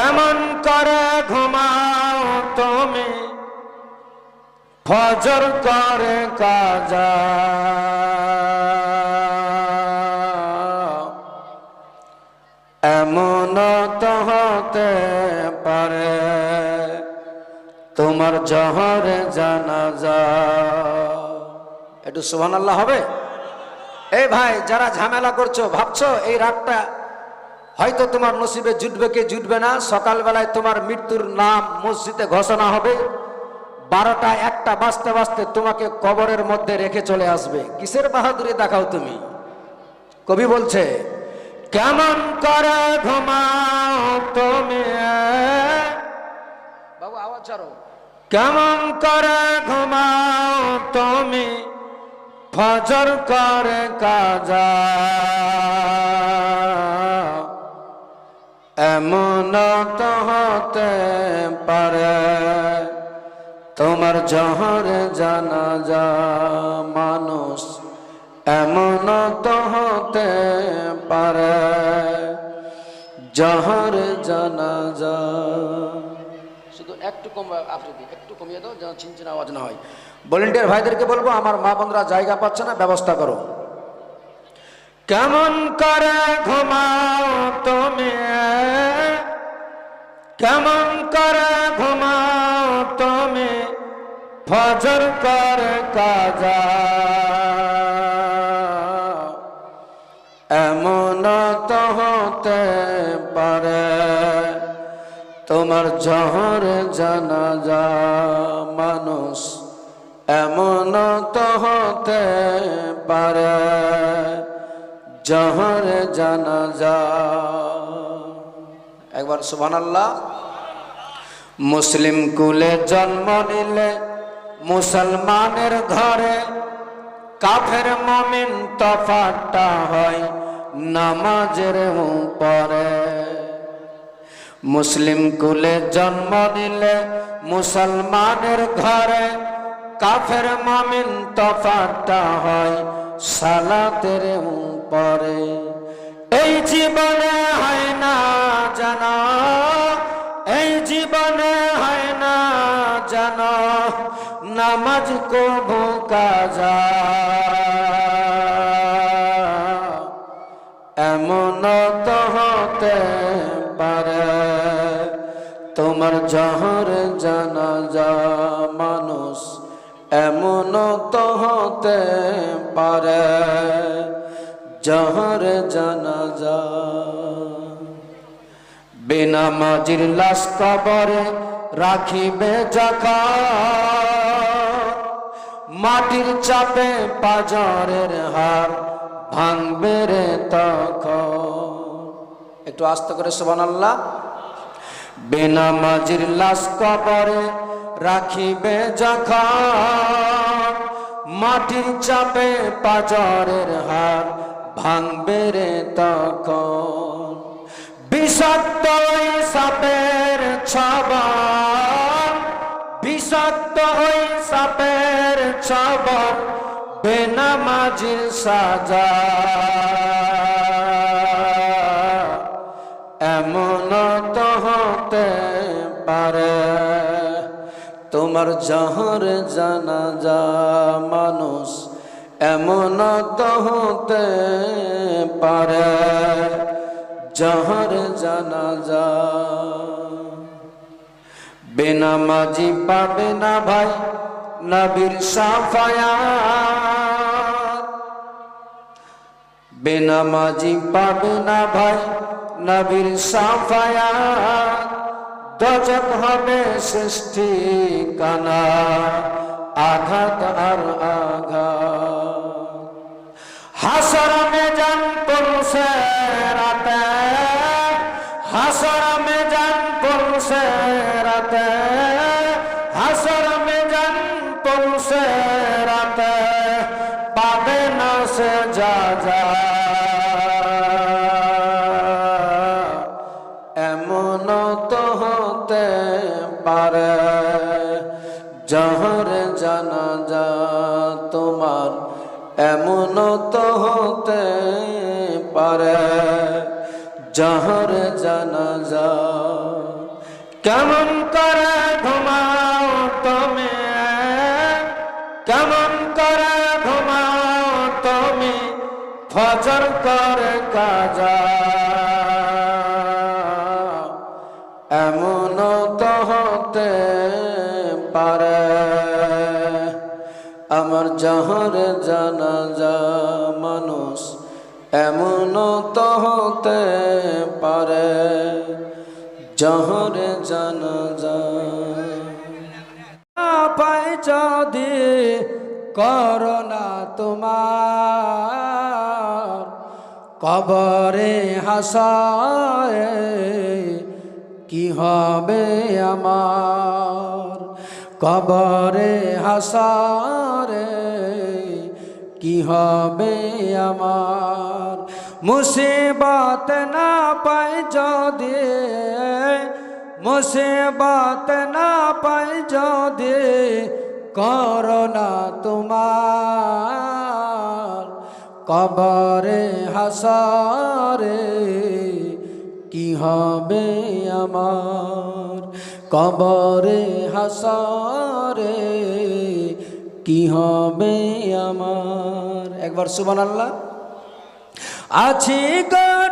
কেমন করে ঘুমাও তুমি, ফজর করে কাজা। এমন তো হতে পারে, তোমার জহরে জানা যা একটু সুহান আল্লাহ হবে? এই ভাই, যারা ঝামেলা করছ, ভাবছ এই রাতটা হয়তো তোমার নসিবে জুটবে কে জুটবে না, সকালবেলায় তোমার মৃত্যুর নাম মসজিদে ঘোষণা হবে। বারোটা একটা বাঁচতে বাঁচতে তোমাকে কবরের মধ্যে রেখে চলে আসবে। কিসের বাহাদুরি দেখাও তুমি? কবি বলছে, কেমন করে তুমি বাবু, আওয়াজ ছাড়ো। কেমন করে ঘুমাও তুমি? ফজর করে কাজা এমন তো হতে পারে তোমার জহর জানা যা মানুষ এমন তো হতে পারে জহর জানা যা শুধু একটু কম আফ্রিদি একটু কমিয়ে দাও যেন চিনচিন আওয়াজ না হয়। ভলেন্টিয়ার ভাইদেরকে বলব আমার মা বোনরা জায়গা পাচ্ছে না ব্যবস্থা করো। কেমন করে ঘুমাও তুমি? কেমন করে ঘুমাও তুমি? ফজর কর কাজা। এমন তো হতে পারে তোমার জহর জানা যা মানুষ। এমন তো হতে পারে জহর জানা যা একবার সুবহান আল্লাহ মুসলিম কুলে জন্ম নিলে মুসলমানের ঘরে কাফের মমিন তফাটা হয় নামাজের উপরে। মুসলিম কুলে জন্ম নিলে মুসলমানের ঘরে কাফের মমিন তফাটা হয় সালাতের উপরে। এই জীবনে হয় না জানা, এই জীবনে হয় না জানা, নামাজ কবু কাজা। এমন তো হতে পারে, তোমার জহর জানা যা মানুষ এমন তো হতে পারে। জহর জানা যা। বেনামাজির লাশ কবরে রাখিবে জাকা। মাটির চাপে পাজরের হার ভাঙবে রে তখন। একটু আস্তে করে সোবান আল্লাহ বেনামাজির লাশ কবরে রাখিবে যখন মাটির চাপে পাজরের হার ভাঙবে রে তখন। বিষাক্ত ওই সাপের ছবল, বিষাক্ত ওই সাপের ছবল, বেনামাজির সাজা। এমন তো হতে পারে, তোমার জহর জানা যা মানুষ এমন হতে পারে জহর জানা যা বেনামাজি পাবে না ভাই নবীর সাফায়া বেনামাজি পাবে না ভাই নবীর সাফায়া দজক হবে সৃষ্টি কানা, আঘাত আর আঘাত। জহর জানা যা কেমন করে ঘুমাও তুমি? কেমন করে ঘুমাও তুমি? ফজর করে কাজা। এমন তো হতে পারে। আমার জহর জানাজা মানুষ এমন তো হতে পারে, জহর জানাজা পাই যদি করোনা তোমার, কবরে হাসায় কি হবে আমার? কবরে হাসারে কি হবে আমার? মুসিবত না পাই যদি, মুসিবত না পাই যদি করোনা তোমার কবরে হাসারে কি হবে আমার? কবরে হাসারে কি হবে আমার? একবার সুবান আল্লাহ আছি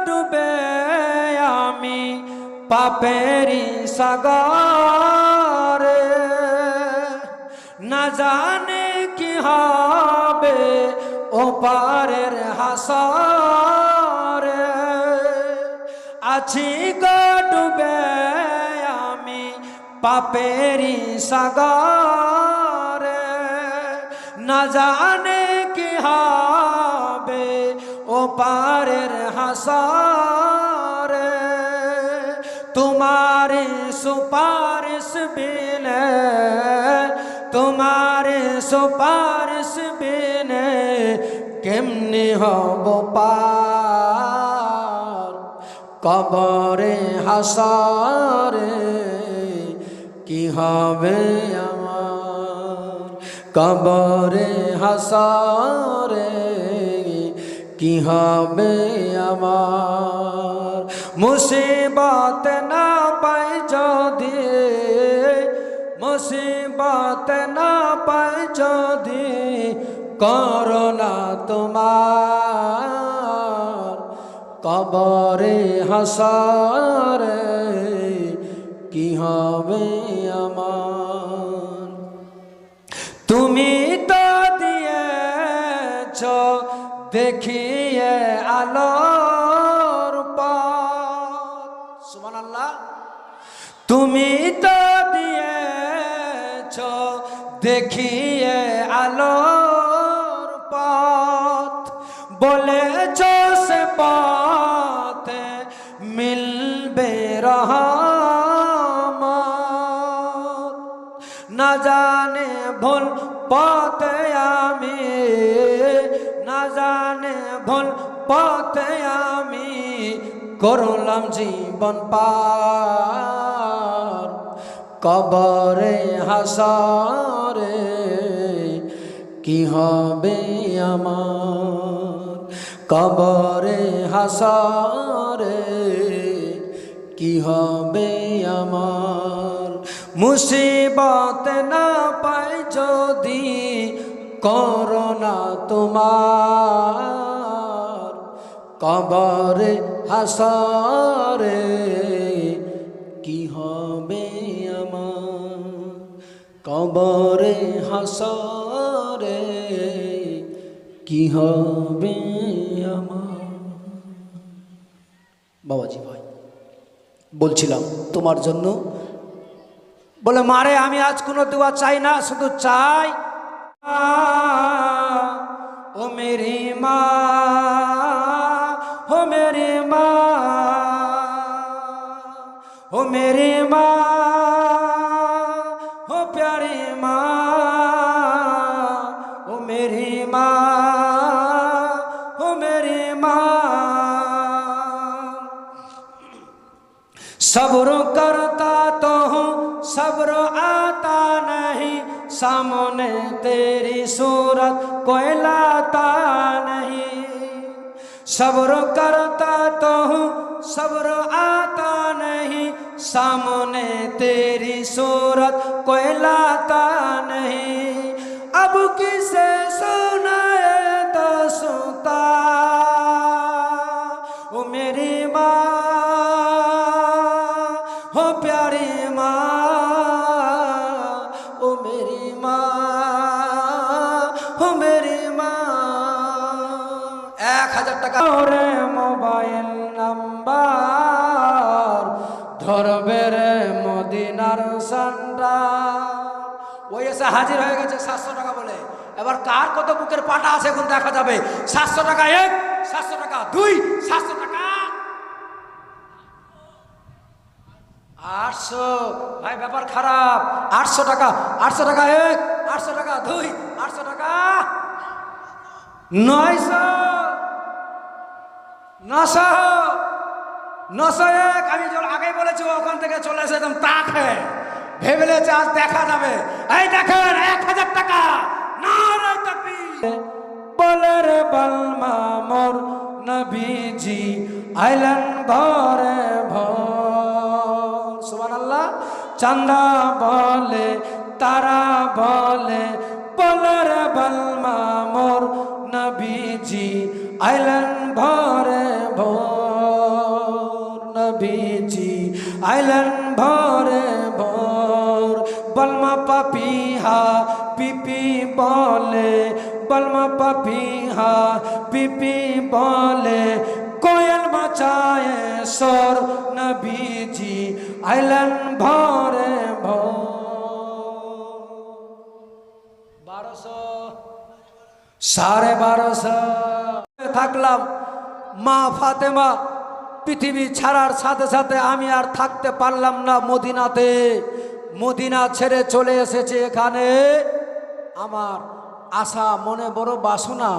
ডুবে আমি পাপেরি সাগরে। না জানে কি হবে ও পারের হাসারে। আছি ডুবে আমি পাপেরি সাগরে। না জানে কি হবে ও পারের হাসারে। তোমার সুপারিশ বিনে তোমার সুপারিশ বিনে কেমনি হব পার? কবরে হাসারে কি হবে আমার কবরে হাসারে কি হবে আমার? মুসিবত না পাই যদি, মুসিবত না পাই যদি করোনা তোমার। কবরে হাসারে কি হবে আমার? তুমি তো দিয়েছ, দেখিয়ে আলোর সুমান আল্লাহ তুমি তো দিয়েছ, দেখিয়ে আলোর পথ। বলেছ সে পথে মিলবে রহমত জানে ভুল পথে আমি, না জানে ভুল পথে আমি করলাম জীবন পার। কবরে হাসারে কি হবে আমার? কবরে হাসারে কি হবে আমার? মুসিবত না পাই যদি করোনা তোমার কবরে হাসরে কি হবে আমার? কবরে হাসরে কি হবে আমার? বাবাজি ভাই, বলছিলাম তোমার জন্য বলে, মারে, আমি আজ কোনো দোয়া চাই না, শুধু চাই ও মেরি মা, ও মেরি মা, ও মেরি মা, ও প্যারি মা, ও মেরি মা, ও মেরি মা। সবরক सामने तेरी सूरत कोई लाता नहीं। सब्र करता तो हूँ, सब्र आता नहीं। सामने तेरी सूरत कोई लाता नहीं। अब किसे सुनाए तो सुता ओ मेरी माँ, हो प्यारी माँ। টাকা মোবাইল নাম্বার, ধরবে রে মদিনার সান্ডার ওই এসে হাজির হয়ে গেছে সাতশো টাকা বলে। এবার কার কত বুকের পাটা আছে এখন দেখা যাবে? সাতশো টাকা এক, সাতশো টাকা দুই, সাতশো টাকা আটশো। ভাই, ব্যাপার খারাপ। আটশো টাকা আটশো টাকা এক, আটশো টাকা দুই, আটশো টাকা নয়শো। নশো নশো এক, আমি আগেই বলেছি ওখান থেকে চলে এসে একদম তাক হয়ে ভেবেলেছে আজ দেখা যাবে। এই দেখেন, এক হাজার টাকা। নারায় তাকবীর। বলে রে বলমা নবীজি, আইলেন ঘরে ভর। সুবহানাল্লাহ। চান্দা বলে, তারা বলে বলে রে বলমা মোর নবীজি আইলেন ভরে ভোর, নবীজি আইলেন ভরে ভোর। বলমা পাপিহা, পিপি বলে, বলমা পাপিহা, পিপি বলে। কোয়েল বাঁচায় সর, নবীজি আইলেন ভরে ভোর। বারোশো, সাড়ে বারোশো। থাকলাম। মা ফাতেমা পৃথিবী ছাড়ার সাথে সাথে আমি আর থাকতে পারলাম না মদিনাতে। মদিনা ছেড়ে চলে এসেছে এখানে। আমার আশা, মনে বড় বাসনা,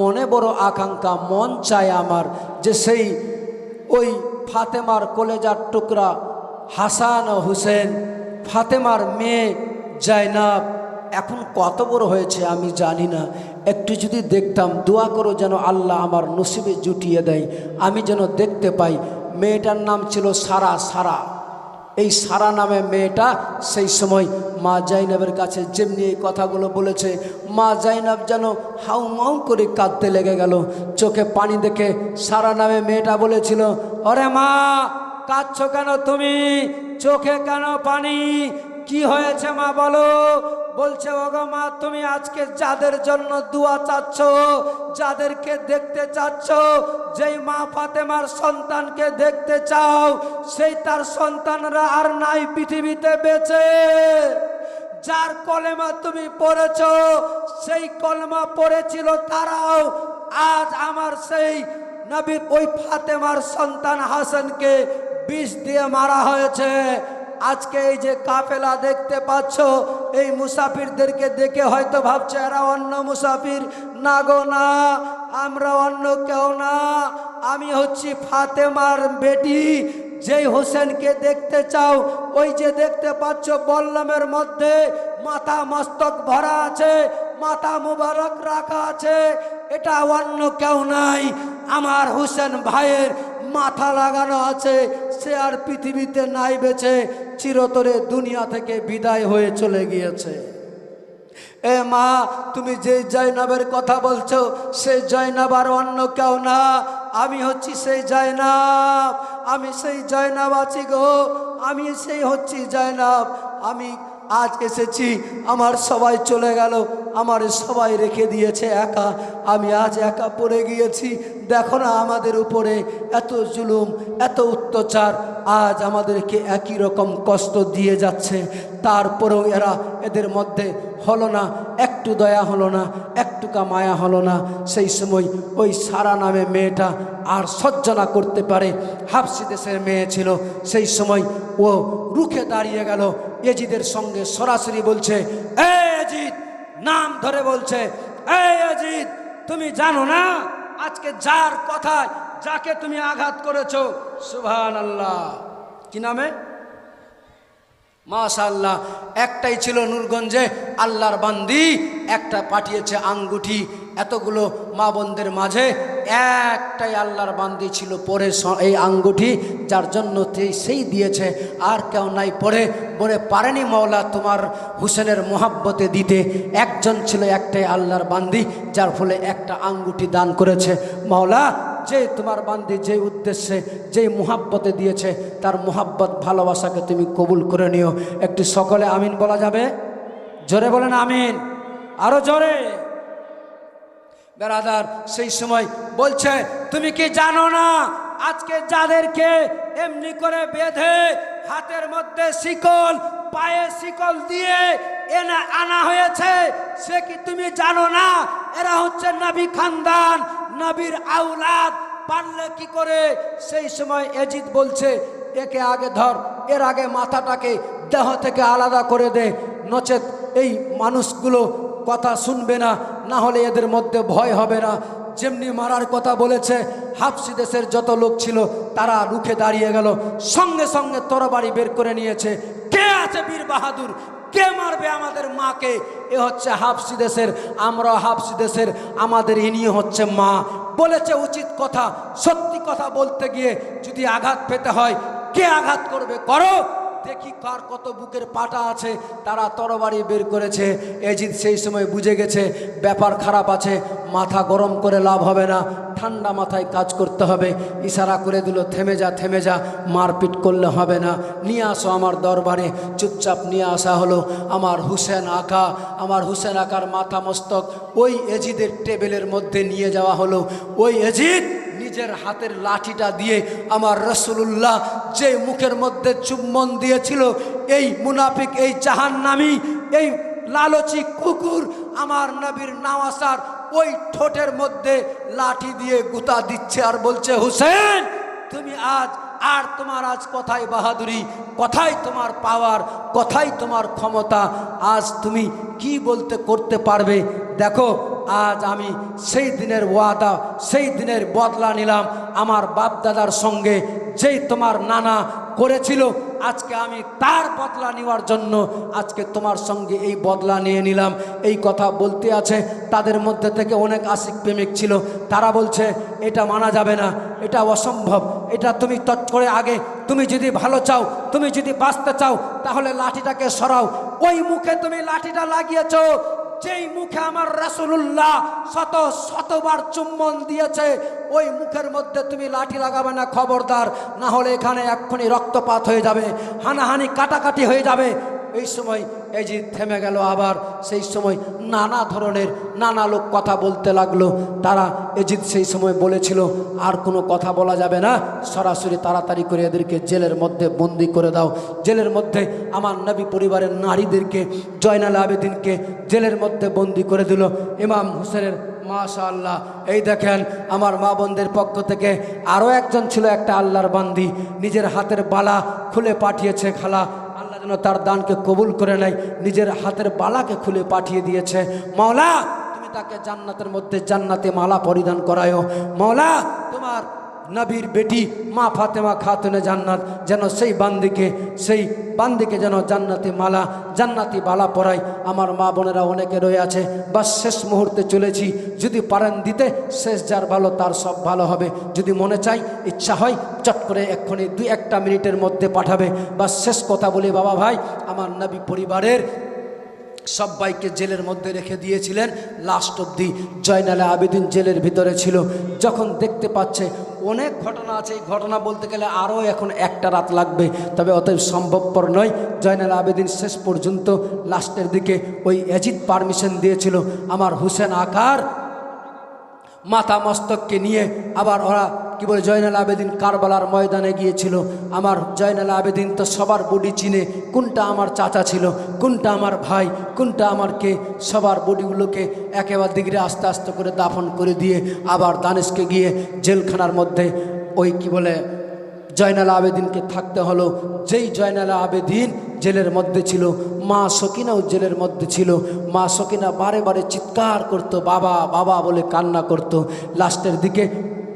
মনে বড় আকাঙ্ক্ষা, মন চায় আমার যে সেই ওই ফাতেমার কলেজার টুকরা হাসান হুসেন, ফাতেমার মেয়ে জাইনাব এখন কত বড় হয়েছে আমি জানি না। একটু যদি দেখতাম, দোয়া করো যেন আল্লাহ আমার নসিবে জুটিয়ে দেয়। আমি যেন দেখতে পাই, মেয়েটার নাম ছিল সারা সারা। এই সারা নামে মেয়েটা সেই সময় মা জাইনাবের কাছে যেমনি এই কথাগুলো বলেছে, মা জাইনাব যেন হাউ মাউ করে কাঁদতে লেগে গেল। চোখে পানি দেখে সারা নামে মেয়েটা বলেছিল অরে মা, কাঁদছো কেন তুমি? চোখে কেন পানি? কি হয়েছে মা বলো? বলছে, ওগো মা, তুমি আজকে যাদের জন্য দোয়া চাচ্ছ, যাদেরকে দেখতে চাচ্ছ, যেই মা ফাতেমার সন্তানকে দেখতে চাও, সেই তার সন্তানরা আর নাই পৃথিবীতে বেঁচে। যার কলেমা তুমি পড়েছ, সেই কলমা পড়েছিল তারাও। আজ আমার সেই নবী ওই ফাতেমার সন্তান হাসানকে বিষ দিয়ে মারা হয়েছে। আজকে এই যে কাফেলা দেখতে পাচ্ছ, এই মুসাফিরদেরকে দেখে হয়তো ভাবছে, এরা অন্য মুসাফির। না গো, না, আমরা অন্য কেউ না। আমি হচ্ছি ফাতেমার বেটি। যেই হোসেনকে দেখতে চাও, ওই যে দেখতে পাচ্ছ, বল্লমের মধ্যে মাথা মস্তক ভরা আছে, মাথা মুবারক রাখা আছে। এটা অন্য কেউ নাই। আমার হোসেন ভাইয়ের মাথা লাগানো আছে, সে আর পৃথিবীতে নাই বেছে চিরতরে দুনিয়া থেকে বিদায় হয়ে চলে গিয়েছে। এ মা, তুমি যে জয়নবের কথা বলছো সেই জয়নব আর অন্য কেউ না। আমি হচ্ছি সেই জয়নাব, আমি সেই জয়নাব আছি গো, আমি সেই হচ্ছি জয়নাব। আমি আজ এসেছি, আমার সবাই চলে গেল আমার সবাই রেখে দিয়েছে একা। আমি আজ একা পড়ে গিয়েছি। দেখো না আমাদের উপরে এত জুলুম, এত অত্যাচার। আজ আমাদেরকে একই রকম কষ্ট দিয়ে যাচ্ছে। তারপরেও এরা এদের মধ্যে হলো না, একটু দয়া হলো না, একটুকা মায়া হলো না। সেই সময় ওই সারা নামে মেয়েটা আর সজ্জনা করতে পারে। হাফসি দেশের মেয়ে ছিল। সেই সময় ও রুখে দাঁড়িয়ে গেল। এজিদের সঙ্গে সরাসরি বলছে এ নাম ধরে বলছে, এই অজিত, তুমি জানো না? আজকে যার কথায় যাকে তুমি আঘাত করেছ সুভান আল্লাহ কি নামে? মাশাল্লাহ একটাই ছিল নূরগঞ্জে, আল্লাহর বান্দি, একটা পাঠিয়েছে আঙ্গুঠি এতগুলো মা বোনদের মাঝে একটাই আল্লাহর বান্দি ছিল, পরে এই আঙ্গুঠি যার জন্য সেই দিয়েছে, আর কেউ নাই, পরে, বলে, পারেনি মাওলা তোমার হুসেনের মোহাব্বতে দিতে। একজন ছিল একটাই আল্লাহর বান্দি, যার ফলে একটা আঙ্গুঠি দান করেছে। মাওলা, যে তোমার বান্দি যে উদ্দেশ্যে যেই মোহাব্বতে দিয়েছে, তার মোহাব্বত, ভালোবাসাকে তুমি কবুল করে নিও। একটি সকলে আমিন বলা যাবে? জোরে বলেন আমিন। আরও জোরে। বেরাদার, সেই সময় বলছে, তুমি কি জানো না, আজকে যাদেরকে এমনি করে বেঁধে হাতের মধ্যে শিকল, পায়ে শিকল দিয়ে এনে আনা হয়েছে, সে কি তুমি জানো না? এরা হচ্ছে নবী খানদান, নবীর আউলাদ পারলে কি করে? সেই সময় এজিদ বলছে, একে আগে ধর, এর আগে মাথাটাকে দেহ থেকে আলাদা করে দে, নচেত এই মানুষগুলো কথা শুনবে না না হলে এদের মধ্যে ভয় হবে না। যেমনি মারার কথা বলেছে, হাফসি দেশের যত লোক ছিল, তারা রুখে দাঁড়িয়ে গেল। সঙ্গে সঙ্গে তরবারি বের করে নিয়েছে। কে আছে বীর বাহাদুর? কে মারবে আমাদের মাকে? এ হচ্ছে হাফসি দেশের, আমরা হাফসি দেশের, আমাদের ইনি হচ্ছে মা। বলেছে উচিত কথা, সত্যি কথা বলতে গিয়ে যদি আঘাত পেতে হয়, কে আঘাত করবে? করো। দেখি কার কত বুকের পাটা আছে, তারা তরবারি বের করেছে। এজিদ সেই সময় বুঝে গেছে, ব্যাপার খারাপ আছে, মাথা গরম করে লাভ হবে না, ঠান্ডা মাথায় কাজ করতে হবে। ইশারা করে দিল, থেমে যা থেমে যা, মারপিট করলে হবে না। নিয়ে আসো আমার দরবারে, চুপচাপ নিয়ে আসা হলো। আমার হুসেন আঁকা, আমার হুসেন আকার মাথা মস্তক, ওই এজিদের টেবিলের মধ্যে নিয়ে যাওয়া হলো। ওই এজিদ নিজের হাতের লাঠিটা দিয়ে আমার রসুল্লাহ যে মুখের মধ্যে চুম্বন দিয়েছিল, এই মুনাফিক, এই জাহান্নামি, এই লালচি কুকুর আমার নবীর নাওয়াসার ওই ঠোঁটের মধ্যে লাঠি দিয়ে গুতা দিচ্ছে আর বলছে, হুসেন, তুমি আজ আর তোমার আজ কথাই বাহাদুরি, কথাই তোমার পাওয়ার, কথাই তোমার ক্ষমতা, আজ তুমি কি বলতে করতে পারবে? দেখো আজ আমি সেই দিনের ওয়াদা, সেই দিনের বদলা নিলাম। আমার বাপ দাদার সঙ্গে যেই তোমার নানা করেছিল, আজকে আমি তার বদলা নেওয়ার জন্য আজকে তোমার সঙ্গে এই বদলা নিয়ে নিলাম। এই কথা বলতে আছে, তাদের মধ্যে থেকে অনেক আশিক প্রেমিক ছিল। তারা বলছে, এটা মানা যাবে না, এটা অসম্ভব, এটা তুমি তৎ করে আগে, তুমি যদি ভালো চাও, তুমি যদি বাঁচতে চাও, তাহলে লাঠিটাকে সরাও। ওই মুখে তুমি লাঠিটা লাগিয়েছো যেই মুখে আমার রাসুল্লাহ শত শতবার চুম্বন দিয়েছে, ওই মুখের মধ্যে তুমি লাঠি লাগাবে না, খবরদার। না হলে এখানে এক্ষুনি রক্তপাত হয়ে যাবে, হানাহানি কাটাকাটি হয়ে যাবে। এই সময় এই যে থেমে গেল আবার, সেই সময় নানা ধরনের নানা লোক কথা বলতে লাগল। তারা এজিদ সেই সময় বলেছিল, আর কোনো কথা বলা যাবে না, সরাসরি তাড়াতাড়ি করে এদেরকে জেলের মধ্যে বন্দি করে দাও। জেলের মধ্যে আমার নবী পরিবারের নারীদেরকে, জয়নাল আবেদিনকে জেলের মধ্যে বন্দি করে দিল। ইমাম হুসেনের মাশা আল্লাহ এই দেখেন আমার মা বোনদের পক্ষ থেকে আরও একজন ছিল একটা আল্লাহর বান্দি। নিজের হাতের বালা খুলে পাঠিয়েছে খালা। যেন তার দানকে কবুল করে নেয়, নিজের হাতের বালাকে খুলে পাঠিয়ে দিয়েছে। মাওলা, তুমি তাকে জান্নাতের মধ্যে জান্নাতে মালা পরিধান করায়ও মাওলা, তোমার নবীর বেটি মা ফাতেমা খাতুনে জান্নাত, যেন সেই বান্দিকে সেই বান্দিকে যেন জান্নাতি মালা, জান্নাতি বালা পরাই আমার মা বোনেরা অনেকে রয়ে আছে বা শেষ মুহূর্তে চলেছি। যদি পারেন দিতে, শেষ যার ভালো, তার সব ভালো হবে। যদি মনে চাই, ইচ্ছা হয়, চট করে এক্ষুনি দুই একটা মিনিটের মধ্যে পাঠাবে। বা শেষ কথা বলি, বাবা ভাই, আমার নবী পরিবারের সবাইকে জেলের মধ্যে রেখে দিয়েছিলেন। লাস্ট অবধি জয়নালা আবেদিন জেলের ভিতরে ছিল। যখন দেখতে পাচ্ছে অনেক ঘটনা আছে, এই ঘটনা বলতে গেলে আরও এখন একটা রাত লাগবে। তবে অতএব সম্ভবপর নয়, জয়নাল আবেদিন শেষ পর্যন্ত লাস্টের দিকে ওই এজিদ পারমিশন দিয়েছিল, আমার হুসেন আকার মাথা মস্তককে নিয়ে আবার ওরা, কি বলে, জয়নাল আবেদিন কারবালার ময়দানে গিয়েছিল। আমার জয়নাল আবেদিন তো সবার বডি চিনে কোনটা আমার চাচা ছিল, কোনটা আমার ভাই, কোনটা আমার কে, সবার বডিগুলোকে একেবারে দিগরে আস্তে আস্তে করে দাফন করে দিয়ে আবার দানেশকে গিয়ে জেলখানার মধ্যে ওই, কি বলে, জয়নাল আবেদিনকে থাকতে হলো। যেই জয়নাল আবেদিন জেলের মধ্যে ছিল, মা সকিনাও জেলের মধ্যে ছিল। মা সকিনা বারে বারে চিৎকার করতো, বাবা বাবা বলে কান্না করতো। লাস্টের দিকে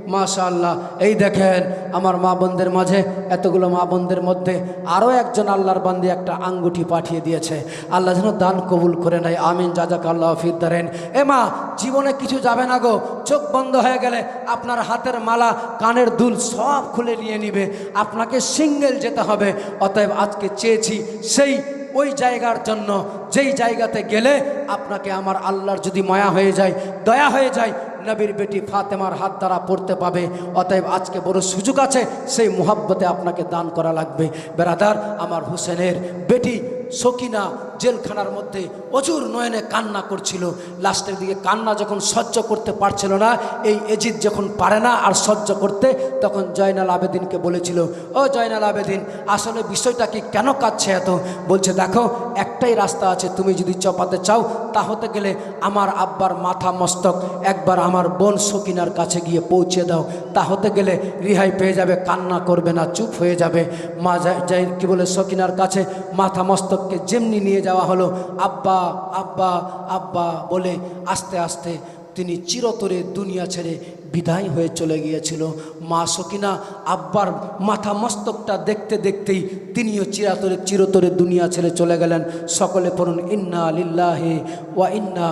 মাশাআল্লাহ। এই দেখেন, আমার মা বোনদের মাঝে, এতগুলো মা বোনদের মধ্যে আরও একজন আল্লাহর বান্দি একটা আঙ্গুঠি পাঠিয়ে দিয়েছে। আল্লাহ যেন দান কবুল করে নেয়। আমিন। যাজাক আল্লাহ ফিরদারেন এ মা, জীবনে কিছু যাবে না গো। চোখ বন্ধ হয়ে গেলে আপনার হাতের মালা, কানের দুল সব খুলে নিয়ে নিবে। আপনাকে সিঙ্গেল যেতে হবে। অতএব আজকে চেয়েছি সেই ওই জায়গার জন্য, যেই জায়গাতে গেলে আপনাকে আমার আল্লাহর যদি মায়া হয়ে যায়, দয়া হয়ে যায় নবীর বেটি ফাতেমার হাত দ্বারা পড়তে পাবে। অতএব আজকে বড় সুযোগ আছে, সেই মুহাব্বতে আপনাকে দান করা লাগবে। বেরাদার, আমার হুসেনের বেটি সকিনা জেলখানার মধ্যে অজুর নয়নে কান্না করছিল। লাস্টের দিকে কান্না যখন সহ্য করতে পারছিল না, এই এজিদ যখন পারে না আর সহ্য করতে, তখন জয়নাল আবেদিনকে বলেছিল, ও জয়নাল আবেদিন, আসলে বিষয়টা কি কেন কাঁদছে এত? বলছে, দেখো, একটাই রাস্তা আছে, তুমি যদি চপাতে চাও, তা হতে গেলে আমার আব্বার মাথা মস্তক, একবার আমার বোন সকিনার কাছে গিয়ে পৌঁছে দাও। তা হতে গেলে রিহাই পেয়ে যাবে, কান্না করবে না, চুপ হয়ে যাবে। মা যাই কি বলে, সকিনার কাছে মাথা মস্তককে যেমনি নিয়ে যাওয়া হলো, আব্বা আব্বা আব্বা বলে আস্তে আস্তে তিনি চিরতরে দুনিয়া ছেড়ে বিদায় হয়ে চলে গিয়েছিল। মা সকিনা আব্বার মাথা মস্তকটা দেখতে দেখতেই তিনিও চিরাতরে চিরতরে দুনিয়া ছেড়ে চলে গেলেন। সকলে পড়ুন, ইন্না লিল্লাহে ওয়া ইন্না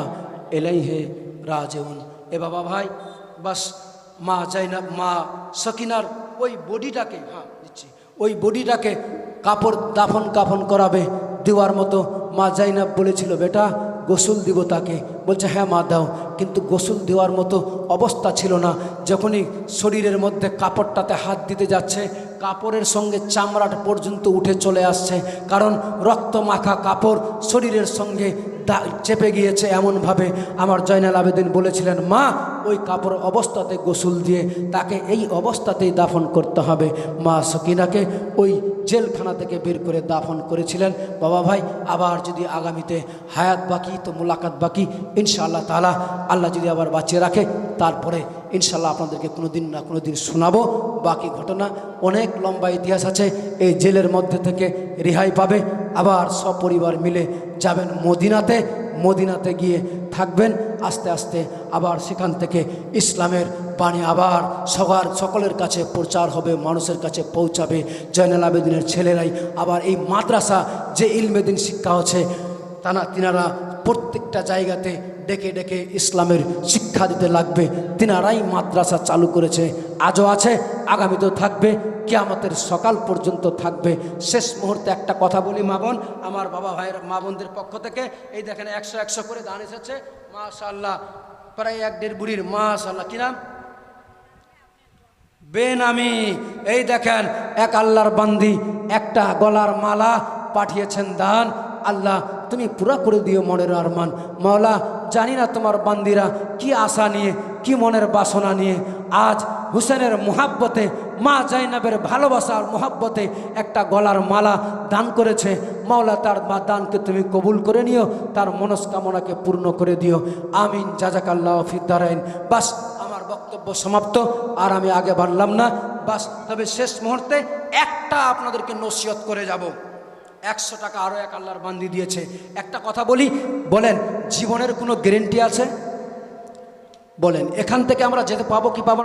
এলাইহে রাজেউন। এ বাবা ভাই, বাস মা যাই না মা সকিনার ওই বডিটাকে হ্যাঁ দিচ্ছি। ওই বডিটাকে কাপড় দাফন কাফন করাবে। দেওয়ার মতো মা জাইনাব বলেছিল, বেটা, গোসল দিব তাকে। বলছে হ্যাঁ মা, দাও। কিন্তু গোসল দেওয়ার মতো অবস্থা ছিল না। যখনই শরীরের মধ্যে কাপড়টাতে হাত দিতে যাচ্ছে কাপড়ের সঙ্গে চামড়াটা পর্যন্ত উঠে চলে আসছে। কারণ রক্ত মাখা কাপড় শরীরের সঙ্গে চেপে গিয়েছে এমনভাবে। আমার জয়নাল আবেদিন বলেছিলেন, মা, ওই কাপড় অবস্থাতে গোসল দিয়ে তাকে এই অবস্থাতেই দাফন করতে হবে। মা সকিনাকে ওই জেলখানা থেকে বের করে দাফন করেছিলেন। বাবা ভাই, আবার যদি আগামীতে হায়াত বাকি, তো মোলাকাত বাকি, ইনশাআল্লাহ তালা আল্লাহ যদি আবার বাঁচিয়ে রাখে, তারপরে ইনশাল্লাহ আপনাদেরকে কোনো দিন না কোনো দিন শোনাবো। বাকি ঘটনা, অনেক লম্বা ইতিহাস আছে, এই জেলের মধ্যে থেকে রেহাই পাবে। আবার সপরিবার মিলে যাবেন মদিনাতে মদিনাতে গিয়ে থাকবেন। আস্তে আস্তে আবার সেখান থেকে ইসলামের বাণী আবার সবার সকলের কাছে প্রচার হবে, মানুষের কাছে পৌঁছাবে। জয়নাল আবেদিনের ছেলেরাই আবার এই মাদ্রাসা যে ইলমেদিন শিক্ষা হচ্ছে তারা তিনারা প্রত্যেকটা জায়গাতে ডেকে ডেকে ইসলামের শিক্ষা দিতে লাগবে। তিনারাই মাদ্রাসা চালু করেছে। আজও আছে, আগামীতেও থাকবে, কিয়ামতের সকাল পর্যন্ত থাকবে। শেষ মুহূর্তে একটা কথা বলি, মা বোন, আমার বাবা ভাইয়ের, মা বোনদের পক্ষ থেকে। এই দেখেন একশো একশো করে দান এসেছে। মাশাল্লাহ প্রায় এক দেড় বুড়ির মাশাল্লাহ কি নাম? বেনামি। এই দেখেন, এক আল্লাহর বান্দি, একটা গলার মালা পাঠিয়েছেন দান আল্লাহ, তুমি পুরা করে দিও মনের আরমান মাওলা জানি না তোমার বান্দিরা কি আশা নিয়ে, কি মনের বাসনা নিয়ে। আজ হুসেনের মোহাব্বতে, মা জাইনাবের ভালোবাসার মোহাব্বতে একটা গলার মালা দান করেছে। মাওলা তার মা দানকে তুমি কবুল করে নিও, তার মনস্কামনাকে পূর্ণ করে দিও। আমিন, জাজাকাল্লাহ ফিদ্দারাইন বাস, আমার বক্তব্য সমাপ্ত। আর আমি আগে বাড়লাম না। বাস, তবে শেষ মুহূর্তে একটা আপনাদেরকে নসিহত করে যাব। একশো টাকা আরও এক আল্লাহর বান্দি দিয়েছে একটা কথা বলি, বলেন, জীবনের কোনো গ্যারেন্টি আছে বলেন, এখান থেকে আমরা যেতে পাবো কি পাবো?